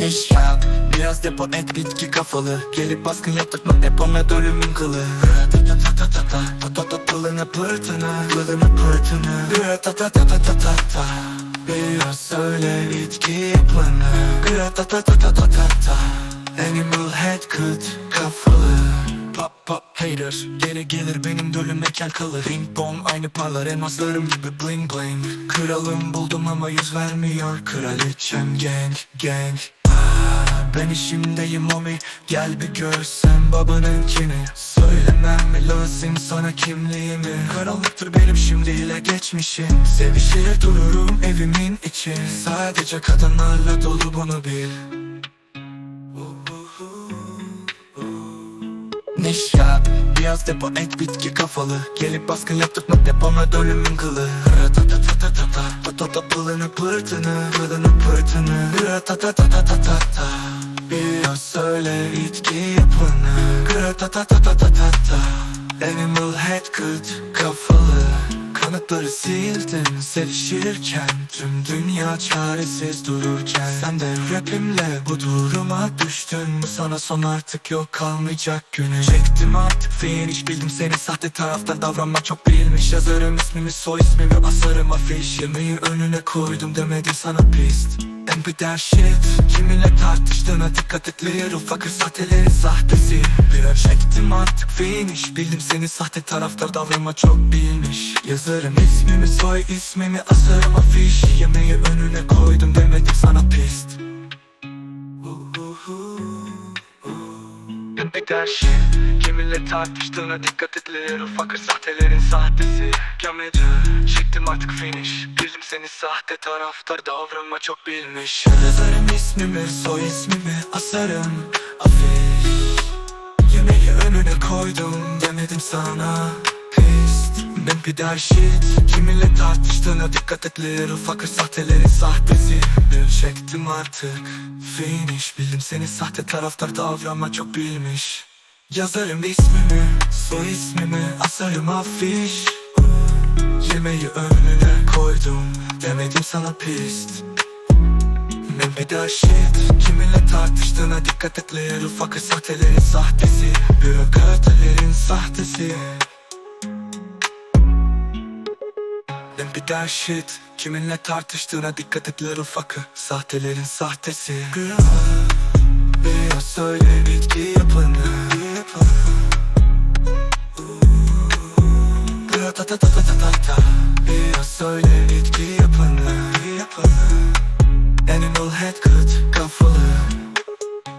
iş yap Biraz depo et bitki kafalı. Gelip baskın yaptırtma depona dölümün kılı pılını pırtını Pılını pırtını Ta ta ta ta ta ta ta Biraz söyle bitki yapını Ta ta ta ta ta ta ta Animal head kıt kafalı Pop pop hater Geri gelir benim dölüm mekan kalır Ping pong aynı parlar elmaslarım gibi bling bling Kralım buldum ama yüz vermiyor Kraliçem gang gang Ben işimdeyim omi Gel bir görsen babanınkini. Söylemem mi lazım sana kimliğimi? Karanlıktır benim şimdiyle geçmişim. Sevişir dururum evimin içi. Sadece kadınlarla dolu bunu bil. Niş yap Biraz depo et bitki kafalı. Gelip baskın yaptırtma depoma dönümün kılı. Pılını pırtını Pılını pırtını. Ta Biraz söyle itki yapını. Ta ta ta ta ta ta ta Animal head kıt kafalı. Kanıtları sildin sevişirken. Tüm dünya çaresiz dururken. Sen de rapimle bu duruma düştün. Mü Sana son artık yok kalmayacak günü Çektim artık finish bildim seni. Sahte taraftan davranmak çok bilmiş. Yazarım ismimi soy ismimi asarım afiş Yemeği önüne koydum demedim sana pist Empeder shit. Kiminle tartıştığına dikkat et. Little fucker sahtelerin sahtesi. Bir çektim artık finish. Bildim seni sahte taraftar davranma çok bilmiş. Yazarım ismimi soy ismimi asarım afiş Yemeği önüne koydum demedim sana pist. Empeder shit Kiminle tartıştığına dikkat Little fucker sahtelerin sahtesi. Kamera Çektim artık finish. Bildim seni sahte taraftar davranma çok bilmiş. Yazarım ismimi soy ismimi asarım. Afiş. Yemeği önüne koydum. Demedim sana. Pist. Ben bir der shit. Kiminle tartıştığına dikkat Little fucker sahtelerin sahtesi. Çektim artık Finish. Bildim seni sahte taraftar davranma çok bilmiş Yazarım ismimi Soy ismimi asarım afiş. Yemeği önüne koydum Demedim sana pist. Ne bir shit Kiminle tartıştığına dikkat et Little fucker sahtelerin sahtesi. Bürokratelerin sahtesi. Ne bir shit Kiminle tartıştığına dikkat et Little fucker Sahtelerin sahtesi. Biraz söyle bitki yapını Ta ta ta ta ta ta ta. Biraz söyle bitki yapını yapını. Animal head kıt kafalı.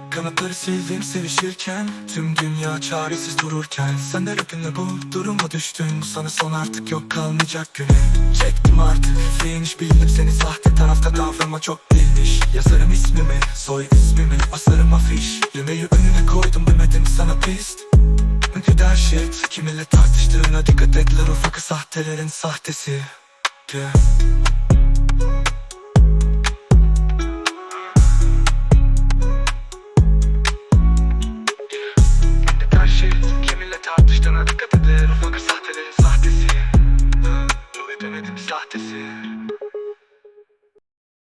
Kanatları sildim sevişirken Tüm dünya çaresiz dururken. Sen de rapinle bu duruma düştün sana son artık yok kalmayacak günü. Çektim artık finish bildim seni sahte tarafta davranma çok bilmiş Yazarım ismimi soy ismimi asarım afiş. Yemeği önüne koydum demedim sana pist Sohbeti der shit. Kiminle tartıştığına dikkat et. Lan ufakı sahtelerin sahtesi. Yeah. Kiminle tartıştığına dikkat edin